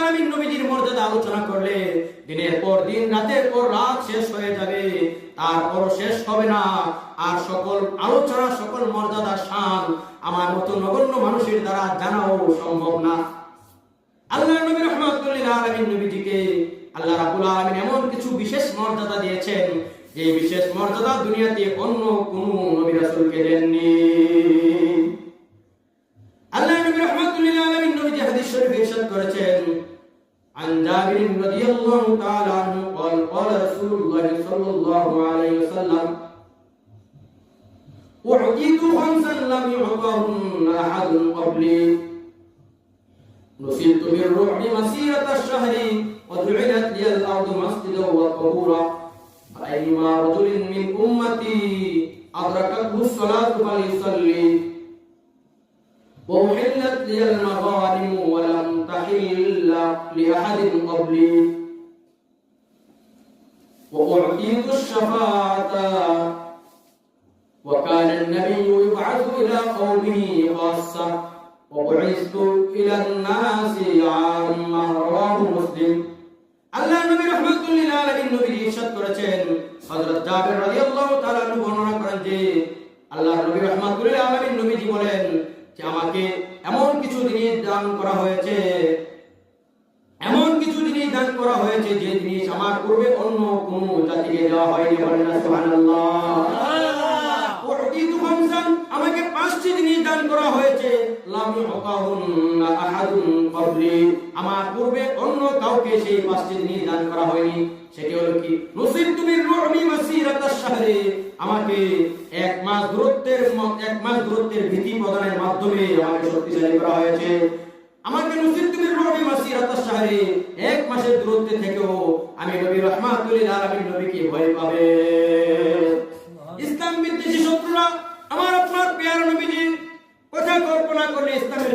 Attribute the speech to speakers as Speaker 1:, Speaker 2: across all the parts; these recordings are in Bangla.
Speaker 1: আলামিন নবীজির মর্যাদা আলোচনা করলে দিনের পর দিন, রাতের পর রাত শেষ হয়ে যাবে তারপর শেষ হবে না। আর সকল আলোচনা, সকল মর্যাদা, শান আমার মতো নগণ্য মানুষের দ্বারা জানাও সম্ভব না। আল্লাহ নবী রহমাতুল্লিল আলামিন নবীজিকে আল্লাহ রাব্বুল আলামিন এমন কিছু বিশেষ মর্যাদা দিয়েছেন, যে বিশেষ মর্যাদা দুনিয়াতে অন্য কোন নবী রাসূলকে দেননি। أعطيت خمسا لم يعطهن أحد قبلي. نصرت بالرعب مسيرة الشهر وجعلت لي الأرض مسجدا وطهورا فأيما رجل من أمتي أدركته الصلاة فليصلي. وأحلت لي المغانم ولم تحل لأحد قبلي. وأعطيت الشفاعة وكان النبي يبعث إلى قومه خاصة وبعثت إلى الناس عامة رواه مسلم আল্লাহ নবী রহমাতুল্লিল আলামিন নবী ইরশাদ করেছেন হযরত জাবির রাদিয়াল্লাহু তাআলা আনহু বর্ণনা করেন যে আল্লাহ নবী রহমাতুল্লিল আলামিন নবীজি বলেন যে আমাকে এমন কিছু জিনিস দান করা হয়েছে এমন কিছু জিনিস দান করা হয়েছে যে জিনিস আমার পূর্বে অন্য কোন জাতিকে দেওয়া হয়নি বলেন না সুবহানাল্লাহ উতিতু খামসান আমাকে পাঁচটি জিনিস দান করা হয়েছে। লাম আহাদুন ক্বাবলি আমার পূর্বে অন্য কাউকে সেই পাঁচটি জিনিস দান করা হয়নি। সেটি হলো কি? আমাকে এক মাস দূরত্বের এক মাস দূরত্বের ভীতি প্রদানের মাধ্যমে আমাকে শক্তিশালী করা হয়েছে। আমাকে এক মাসের দূরত্বে থেকেও আমি নবী রহমাতুল্লিল আলামিন নবীকে ভয় পাবে। আমার আপনার পেয়ার নবীজির কথা কল্পনা করলে ইসলামের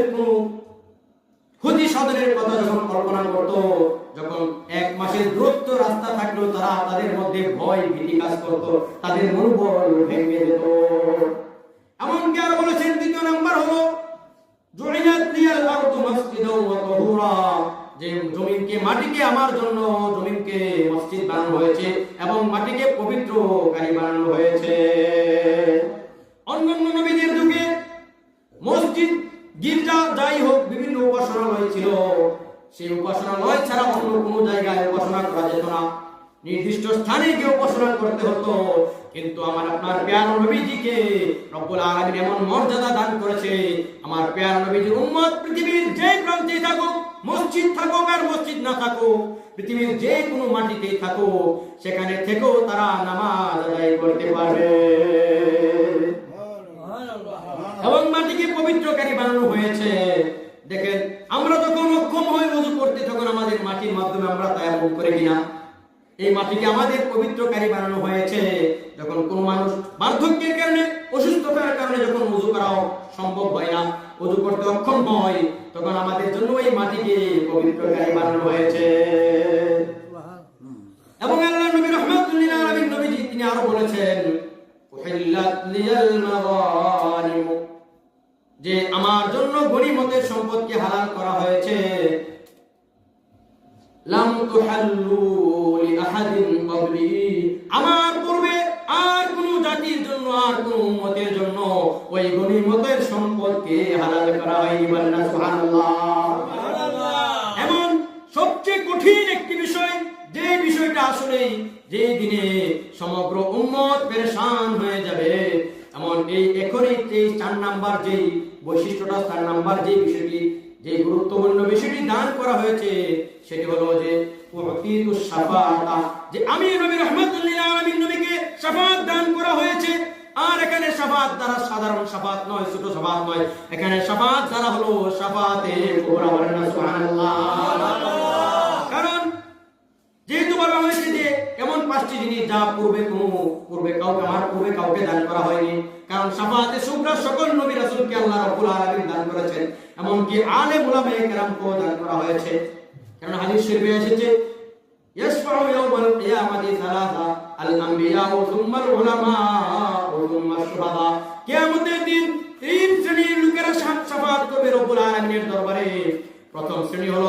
Speaker 1: ক্ষতি সাধনের কথা যখন কল্পনা করত, যখন এক মাসের দূরত্ব রাস্তা থাকলেও তারা তাদের মধ্যে ভয়, ভীতি কাজ করত, তাদের মনোবল ভেঙে যেত। এমনকি আর বলেছেন, দ্বিতীয় নাম্বার হলো যে জমিনকে, মাটিকে আমার জন্য, জমিনকে মসজিদ বানানো হয়েছে এবং মাটিকে পবিত্রকারী বানানো হয়েছে। নির্দিষ্ট স্থানে গিয়ে উপাসনা করতে হতো। কিন্তু আমার আপনার পেয়ার নবীজিকে রব্বুল আলামিন এমন মর্যাদা দান করেছে, আমার পেয়ার নবীজির উম্মত পৃথিবীর যে প্রান্তে থাকুক, মসজিদ থাকুক আর মসজিদ না থাকুক, পৃথিবীর যে কোনো মাটিতেই থাকুক, সেখানে থেকেও তারা নামাজ আদায় করতে পারবে। এবং মাটিকে পবিত্রকারী বানানো হয়েছে। দেখেন, আমরা যখন অক্ষম হয়ে উজু করতে তখন আমাদের মাটির মাধ্যমে আমরা তায়াম্মুম করে কিনা। এই মাটিকে আমাদের পবিত্রকারী বানানো হয়েছে। যখন কোন মানুষ বার্ধক্যের কারণে, অসুস্থতার কারণে যখন উজু করা সম্ভব হয় না, উজু করতে অক্ষম হয়, তখন আমাদের জন্য এই মাটিকে পবিত্রকারী বানানো হয়েছে। এবং আল্লাহ নবী রহমাতুল্লিল আলামিন নবীজি, তিনি আরও বলেছেন, উহিল্লাত লিয়াল মাগানিম যে আমার জন্য গনিমতের সম্পদকে হালাল করা হয়েছে। লাম তুহাল্লু লিআহাদিন ক্বাবলি আমার পূর্বে আর কোন জাতির জন্য আর কোন উম্মতের জন্য ওই গনিমতের সম্পদকে হালাল করা হয়নি বলেন সুবহানাল্লাহ। এমন সবচেয়ে কঠিন একটি বিষয় যে বিষয়টা আসলে যে দিনে সমগ্র উম্মত পেরেশান হয়ে যাবে। এমন এই এখনই এই চার নাম্বার যে বৈশিষ্ট্যটা চার নাম্বার যে বিষয়টি যে গুরুত্বপূর্ণ বিষয়টি দান করা হয়েছে, সেটি হলো যে যে আমি নবী রহমতুল্লাহ নবীকে সাফাত দান করা হয়েছে, আর এখানে সাফাত দ্বারা সাধারণ সাফাত নয়, ছোট সাফাত নয়। এখানে সাফাত দ্বারা হলো সাফাতে সুবহানাল্লাহ। যেহেতু বলা হয়েছে যে এমন পাঁচটি জিনিস যা পূর্বে কোনো, পূর্বে কাউকে আমার, পূর্বে কাউকে দান করা হয়নি, কারণ সাফাতে সুবরা সকল নবী রাসূলকে আল্লাহ রাব্বুল আলামিন দান করেছেন, এমনকি আলে মুলামে কেরামকেও দান করা হয়েছে। কারণ হাদিস শরীফে এসেছে, ইয়াসফাউ ইয়াউমাল কিয়ামাতি সালাসা আল আমবিয়া ও সুম্মাল উলামা ও সুম্মা শুহাদা কিয়ামতের দিন তিন শ্রেণির লোকেরা সাফাত করবে রব্বুল আলামিনের দরবারে। প্রথম শ্রেণি হলো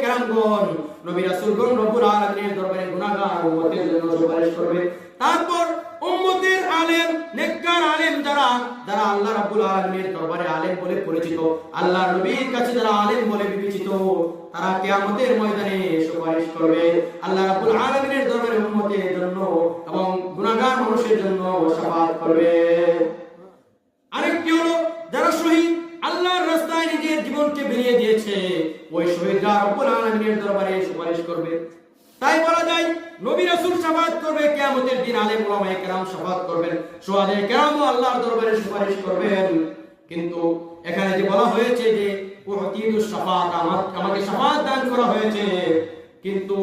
Speaker 1: কেরামগণ। নবী রাসূলগণ রব্বুল আলামিনের দরবারে গুনাহগার উম্মতের জন্য সুপারিশ করবে। তারপর উম্মতের আলেম, নেককার আলেম যারা যারা আল্লাহ রাব্বুল আলামিনের দরবারে আলেম বলে পরিচিত আল্লাহ নবীর কাছে যারা আলেম বলে বিবেচিত, তারা কিয়ামতের ময়দানে সুপারিশ করবে। আল্লাহ রাব্বুল আলামিনের দরবারে উম্মতের জন্য এবং গুনাহগার মানুষের জন্য শাফাআত করবে। আরেকটি হলো যারা শহীদ, আল্লাহর রাস্তায় নিজের জীবনকে বিলিয়ে দিয়েছে। ওই শহীদরা রব্বুল আলামিনের দরবারে সুপারিশ করবে। তাই বলা যায়, নবী রাসূল শাফাত করবে, কিয়ামতের দিন আলেম ওলামায়ে কেরাম শাফাত করবেন। সুহাদায়ে কেরামও আল্লাহর দরবারে সুপারিশ করবেন। কিন্তু এখানে যে বলা হয়েছে যে উহতিদুস শাফাত আমাকে শাফাত দান করা হয়েছে। কিন্তু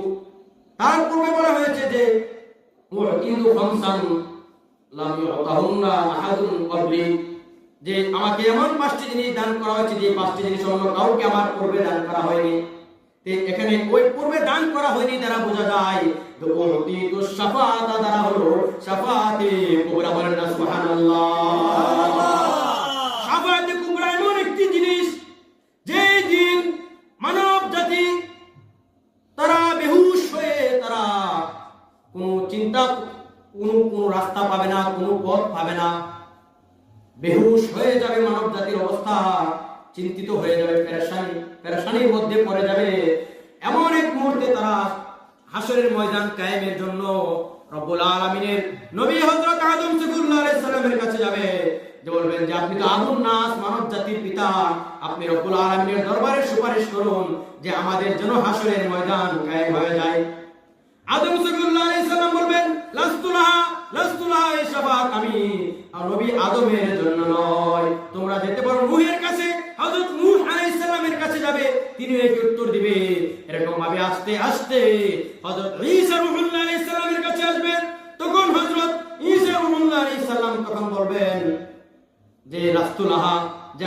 Speaker 1: তার পূর্বে বলা হয়েছে যে, উহতিদু খামসান, লাম ইউতাহুন্না আহাদুন ক্বাবলি যে আমাকে এমন পাঁচটি জিনিস দান করা হয়েছে যে পাঁচটি জিনিস অন্য কাউকে আমার পূর্বে দান করা হয়নি। এখানে ওই পূর্বে দান করা হয়নি দ্বারা বোঝা যায় ওহতি দ্বারা হলো এমন একটি জিনিস, যে দিন মানব জাতি তারা বেহুশ হয়ে তারা কোনো চিন্তা কোনো কোনো রাস্তা পাবে না, কোনো পথ পাবে না। বেহুশ হয়ে যাবে মানব জাতির অবস্থা, চিন্তিত হয়ে যাবে পেরেশানি। পেরেশানির মধ্যে পড়ে যাবে এমন এক মুহূর্তে তারা হাসরের ময়দান কায়েমের জন্য রব্বুল আলামিনের নবী হযরত আদম সাল্লাল্লাহু আলাইহি সাল্লামের কাছে যাবে। যে বলবেন যে, আপনি তো আদম নাস মানব জাতির পিতা। আপনি রব্বুল আলামিনের দরবারে সুপারিশ করুন যে আমাদের জন্য হাসরের ময়দান কায়েম হয়ে যায়। আদম সাল্লাল্লাহু আলাইহি সাল্লাম বলবেন, লাস্তুলাহা লাস্তুলাহা এই আমি নবী আদমের জন্য নয়। তোমরা যেতে পারো কাছে, হযরত নূহ আলাইহিস সালামের কাছে যাবে, তিনি উত্তর দিবে। এরকম ভাবে আস্তে আস্তে হযরত ঈসা আলাইহিস সালামের কাছে আসবেন। তখন হযরত ঈসা রূহুল্লাহ আলাইহিস সালাম তখন বলবেন যে রাস্তুলাহা যে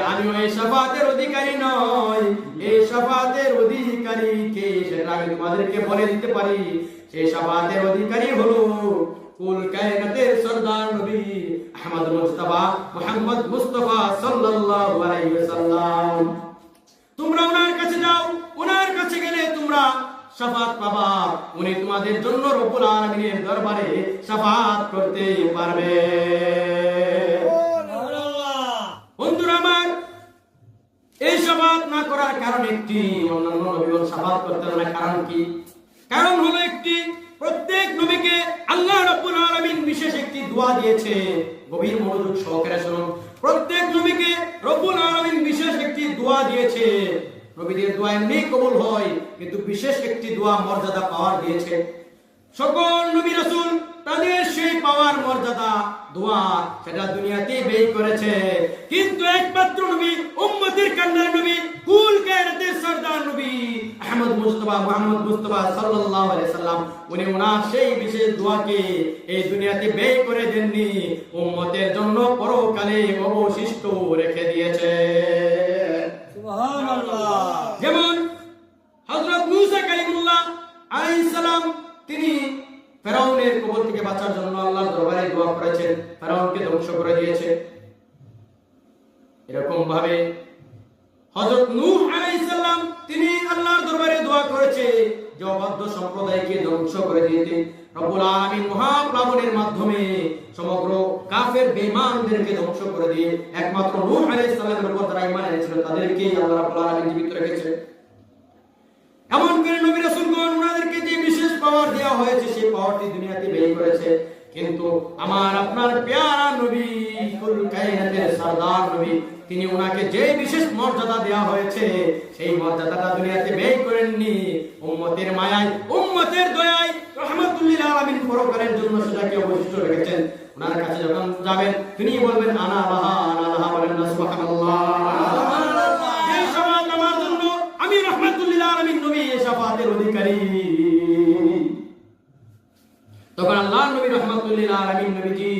Speaker 1: শাফাতের অধিকারী নয় এই শাফাতের অধিকারী কে? সেটা আমি তোমাদেরকে বলে দিতে পারি সেই শাফাতের অধিকারী হলো নবী আহমদ মুহাম্মদ সাল্লাল্লাহু আলাইহি ওয়াসাল্লাম। তোমরা ওনার কাছে যাও, ওনার কাছে গেলে তোমরা শাফাত পাবা। উনি তোমাদের জন্য রব্বুল আলামিনের দরবারে শাফাত করতে পারবে বন্ধুরা আমার এই শাফাত না করার কারণ একটি অন্যান্য নবীগণ শাফাত করতে না কারণ কি? কারণ হলো একটি, প্রত্যেক নবীকে আল্লাহ রাব্বুল আলামিন বিশেষ একটি দোয়া দিয়েছে। গভীর মনোযোগ সহকারে শুনুন। প্রত্যেক নবীকে রব্বুল আলামিন বিশেষ একটি দোয়া দিয়েছে। নবীদের দোয়া এমনি কবুল হয়, কিন্তু বিশেষ একটি দোয়া মর্যাদা পাওয়ার দিয়েছে। সকল নবী রাসূল তাদের সেই পাওয়ার মর্যাদা, দোয়া সেটা দুনিয়াতে ব্যয় করেছে। কিন্তু একমাত্র নবী উম্মতের কান্নার নবী কুল কায়নাতের সরদার নবী আহমদ মুস্তাফা মুহাম্মদ মুস্তাফা সাল্লাল্লাহু আলাইহি সাল্লাম, উনি ওনার সেই বিশেষ দোয়াকে এই দুনিয়াতে ব্যয় করে দেননি, উম্মতের জন্য পরকালে অবশিষ্ট রেখে দিয়েছে। যেমন হযরত মূসা কালিমুল্লাহ আলাইহিস সালাম, তিনি ফেরাউনের কবল থেকে বাঁচার জন্য আল্লাহর দরবারে দোয়া করেছেন, ফেরাউনকে ধ্বংস করে দিয়েছে। এরকম ভাবে হযরত নূহ আলাইহিস সালাম, তিনি আল্লাহর দরবারে দোয়া করেছে, যে অবাধ্য সম্প্রদায়কে ধ্বংস করে দিতে রব্বুল আলামিন মহাপ্লাবনের মাধ্যমে সমগ্র কাফের বেঈমানদেরকে ধ্বংস করে দিয়ে একমাত্র নূহ আলাইহিস সালামের উপর যারা ঈমান এনেছিল তাদেরকে আল্লাহ রাব্বুল আলামিন জীবিত রেখেছে। এমন করে নবী রাসূলগণ ওনাদেরকে যে বিশেষ পাওয়ার দেওয়া হয়েছে, সেই পাওয়ারটি দুনিয়াতে ব্যয় করেছে। কিন্তু আমার আপনার পেয়ারা নবী কুল কায়নাতের সরদার নবী তিনি ওনাকে যে বিশেষ মর্যাদা দেওয়া হয়েছে সেই মর্যাদাটা দুনিয়াতে ব্যয় করেননি। উম্মতের মায়ায় উম্মতের দয়ায় রহমাতুল্লিল আলামিন পরকালের জন্য সেটাকে অবশিষ্ট রেখেছেন। ওনার কাছে যখন যাবেন তিনি বলবেন আনা লাহা আনা লাহা বলেন না সুবহানাল্লাহ। আমি রহমাতুল্লিল আলামিন নবী এই শাফাতের অধিকারী তখন আল্লাহ আলামিন নবীজি,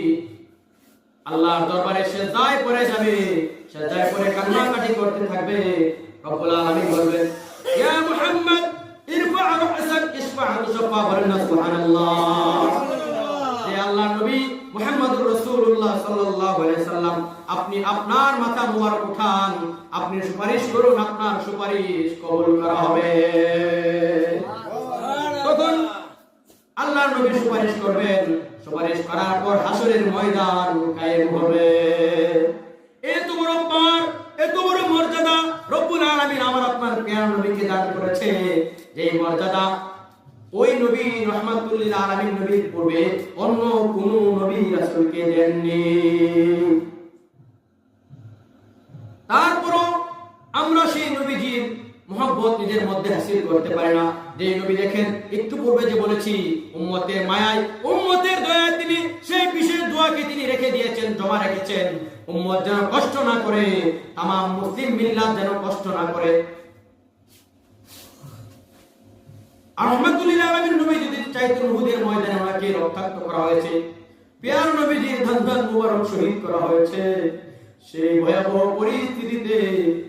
Speaker 1: আল্লাহর দরবারে সেজদায় পড়ে যাবে সেজদায় পড়ে করতে থাকবে। রব্বুল আলামিন বলবেন, ইয়া মুহাম্মদ, ইরফা রাসাক বলেন সুবহানাল্লাহ। যে আল্লাহ নবী মুহাম্মদুর রাসূলুল্লাহ সাল্লাল্লাহু আলাইহি সাল্লাম, আপনি আপনার মাথা মুবারক উঠান, আপনি সুপারিশ করুন, আপনার সুপারিশ কবুল করা হবে। আল্লাহ নবী সুপারিশ করবেন। সুপারিশ করার পর হাসরের ময়দান কায়েম হবে। এত বড় পার এত বড় মর্যাদা। রব্বুল আলামিন আমার আপনার প্রিয় নবীকে দান করেছে। যে মর্যাদা ওই নবী রহমাতুল্লিল আলামিন নবীর পূর্বে অন্য কোন নবী রাসূলকে দেননি। তারপরও আমরা সেই নবীজির মহব্বত নিজের মধ্যে হাসিল করতে পারি না। যে নবী দেখেন, একটু পূর্বে যে বলেছি, উম্মতের মায়ায়, উম্মতের দয়ায় তিনি সেই বিশেষ দোয়াকে তিনি রেখে দিয়েছেন, জমা রেখেছেন। উম্মত যেন কষ্ট না করে তাম মুসলিম মিল্লাত যেন কষ্ট না করে। আর রহমাতুল্লিল আলামিন নবী যদি চাইতেন উহুদের ময়দানে ওনাকে রক্তাক্ত করা হয়েছে, পেয়ার নবীজির ধান মুবারক শহীদ করা হয়েছে। সেই ভয়াবহ পরিস্থিতিতে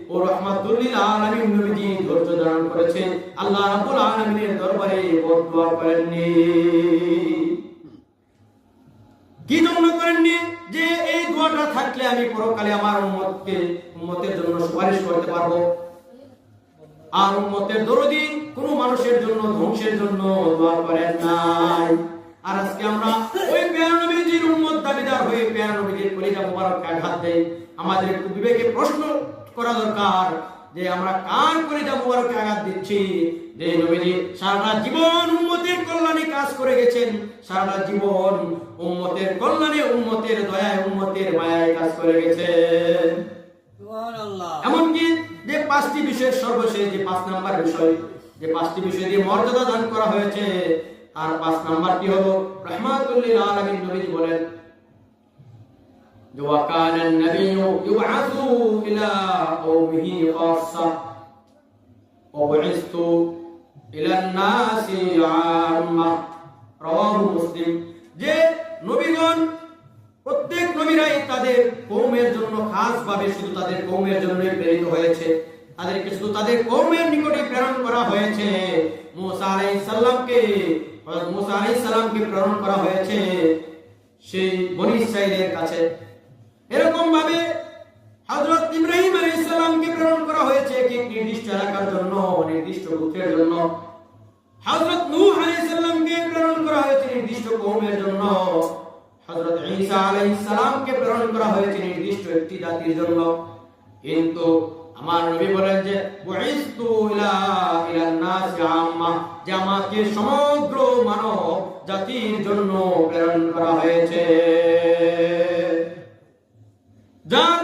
Speaker 1: ও রহমাতুল্লিল আলামিন নবীজি ধৈর্য ধারণ করেছেন। আল্লাহ রাব্বুল আলামিনের দরবারে বদদুয়া করেননি। কি জন্য করেননি? যে এই দোয়াটা থাকলে আমি পরকালে আমার উম্মতকে, উম্মতের জন্য সুপারিশ করতে পারব। আর উম্মতের দরদি কোনো মানুষের জন্য, ধ্বংসের জন্য দোয়া করেন নাই। আর আজকে আমরা উম্মত হয়ে পেয়ার কলিজা মোবারককে আঘাত দেই আমাদের একটু বিবেকে প্রশ্ন করা দরকার যে আমরা কার কলিজা মোবারককে আঘাত দিচ্ছি? যে নবীজি সারা জীবন উম্মতের কল্যাণে কাজ করে গেছেন। সারা জীবন উম্মতের কল্যাণে উম্মতের দয়ায় উম্মতের মায়ায় কাজ করে গেছেন। এমনকি যে পাঁচটি বিষয়ের সর্বশেষ যে পাঁচ নাম্বার বিষয় যে পাঁচটি বিষয় দিয়ে মর্যাদা দান করা হয়েছে আর পাঁচ নাম্বারটি হলো রহমাতুল্লিল আলামিন নবী বলেন যে ওয়াকান النبي يبعث الى قومه خاصه وبعثت الى الناس عامه رواه মুসলিম যে নবীগণ প্রত্যেক নবীরাই তাদের কৌমের জন্য খাস ভাবে শুধু তাদের কৌমের জন্য প্রেরিত হয়েছে তাদেরকে শুধু তাদের কৌমের নিকটে প্রেরণ করা হয়েছে মুসা আলাইহিস সালামকে হযরত মুসা আলাইহিস সালামকে প্রেরণ করা হয়েছে সেই বনি ইসরাইলের কাছে এরকম ভাবে হযরত ইব্রাহিম আলাইহিস সালামকে প্রেরণ করা হয়েছে একটি নির্দিষ্ট এলাকার জন্য, নির্দিষ্ট গোত্রের জন্য। হযরত নূহ আলাইহিস সালামকে প্রেরণ করা হয়েছে নির্দিষ্ট কওমের জন্য। হযরত ঈসা আলাইহিস সালামকে প্রেরণ করা হয়েছে নির্দিষ্ট একটি জাতির জন্য। কিন্তু আমার নবী বলেন যে সমগ্র মানব জাতির জন্য প্রেরণ করা হয়েছে। যার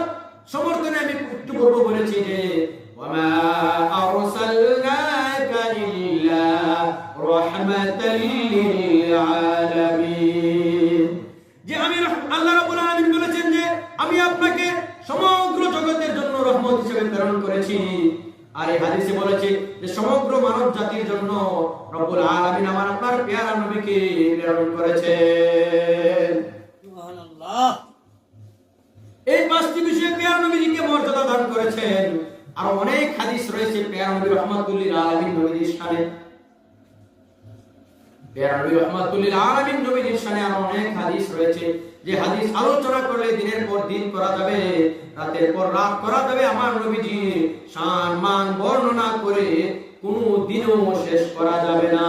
Speaker 1: সমর্থনে আমি একটু পূর্ব বলেছি যে মর্যাদা দান করেছেন। আর অনেক হাদিস রয়েছে পেয়ার নবী রহমাতুল্লিল আলামিন নবীজির শানে পেয়ার নবী রহমাতুল্লিল আলামিন নবীজির শানে আর অনেক হাদিস রয়েছে। যে হাদিস আলোচনা করলে দিনের পর দিন করা যাবে, রাতের পর রাত করা যাবে। আমার নবীজি শান মান বর্ণনা করে কোনো দিনও শেষ করা যাবে না।